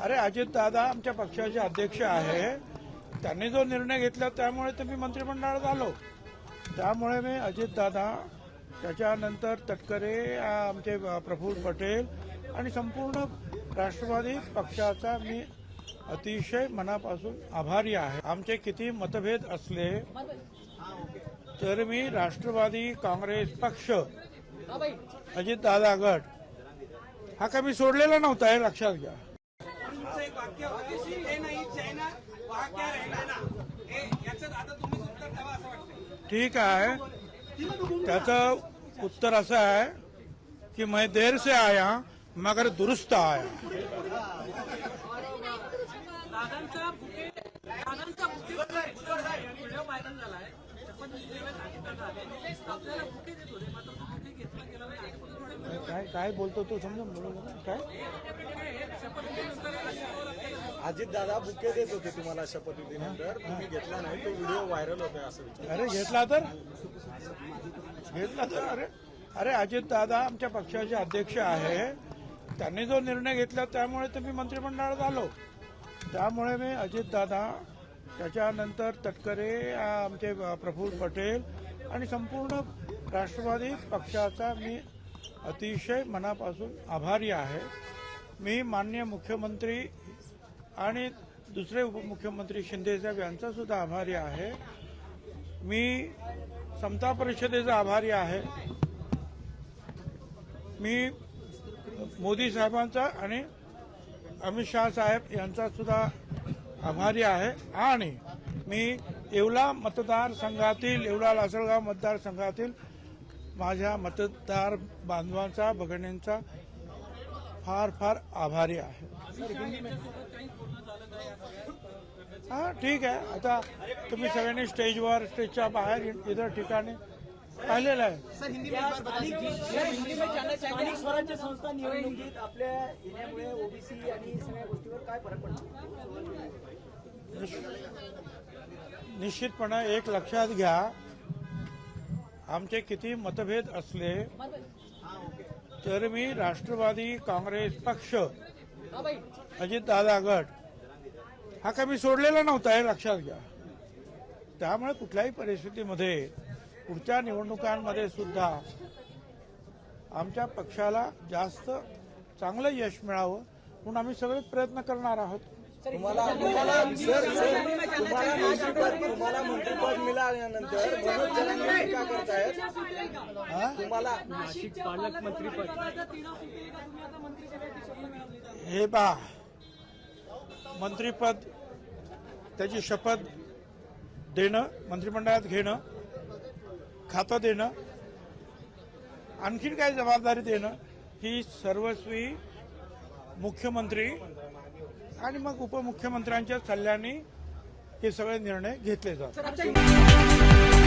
अरे अजित दादा आमच्या पक्षाचे अध्यक्ष आहे. त्यांनी जो निर्णय घेतला त्यामुळे तर मी मंत्रिमंडळात आलो. त्यामुळे मी अजित दादा त्याच्यानंतर तटकरे आमचे प्रफुल्ल पटेल आणि संपूर्ण राष्ट्रवादी पक्षाचा मी अतिशय मनापासून आभारी आहे. आमचे किती मतभेद असले तर मी राष्ट्रवादी काँग्रेस पक्ष अजितदादा गट हा कमी मी सोडलेला नव्हता हे लक्षात घ्या. एक वाक्य होतं नाही चायना वहा क्या रहना ना हे याचं आता तुम्हीच उत्तर द्यावं असं वाटतं ठीक आहे. त्याचं उत्तर असं आहे कि मैं देर से आया मगर दुरुस्त आया दादांचा बुके दादांचा बुके व्हिडिओ व्हायरल झालाय. शपथ विधीवर अजितदादा आले आपल्याला बुके देत होते मात्र तो बुके घेतला गेला नाही. आजपासून काय काय बोलतो तो समजून बोलू काय? अजित दादा बुके देत होते तुम्हाला शपथविधीनंतर तुम्ही घेतला नाही तो व्हिडिओ व्हायरल होतोय असं विचार अरे घेतला तर? घेतला तर? अरे अरे अजित दादा आमच्या पक्षाचे अध्यक्ष आहे. त्यांनी जो निर्णय घेतला त्यामुळे तर मी मंत्रिमंडळात आलो. त्यामुळे मी अजितदादा त्याच्यानंतर तटकरे आमचे प्रफुल्ल पटेल आणि संपूर्ण राष्ट्रवादी पक्षाचा मी अतिशय मनापासून आभारी आहे. मी माननीय मुख्यमंत्री आणि दुसरे उपमुख्यमंत्री शिंदेसाहेब यांचा सुद्धा आभारी आहे. मी समता परिषदेचा आभारी आहे. मी मोदी साहेबांचा आणि अमित शहा साहेब यांचा सुद्धा आभारी आहे. आणि मी येवला मतदारसंघातील येवला लासलगाव मतदारसंघातील माझ्या मतदार बांधवांचा भगिनींचा फार फार आभारी आहे. हा ठीक आहे. आता तुम्ही सगळ्यांनी स्टेजवर स्टेजच्या बाहेर इतर ठिकाणी पाहिलेलं आहे. स्थानिक स्वराज्य संस्था निवडणुकीत आपल्या येण्यामुळे ओबीसी आणि सगळ्या गोष्टीवर काय फरक पडतो? निश्चितपणे एक लक्षात घ्या. आमचे किती मतभेद असले तर मी राष्ट्रवादी काँग्रेस पक्ष अजितदादा गट हा का मी सोडलेला नव्हता हे लक्षात घ्या. त्यामुळे कुठल्याही परिस्थितीमध्ये पुढच्या निवडणुकांमध्ये सुद्धा आमच्या पक्षाला जास्त चांगलं यश मिळावं म्हणून आम्ही सगळे प्रयत्न करणार आहोत. तुम्हाला तुम्हाला सर तुम्हाला मंत्रिपद तुम्हाला मंत्रिपद मिळाल्यानंतर मनोज जरांगे टीका करतायत? हा? तुम्हाला हे पा मंत्रीपद त्याची शपथ देणं मंत्रिमंडळात घेणं खातं देणं आणखीन काय जबाबदारी देणं ही सर्वस्वी मुख्यमंत्री आणि मग उपमुख्यमंत्र्यांच्या सल्ल्याने हे सगळे निर्णय घेतले जातात.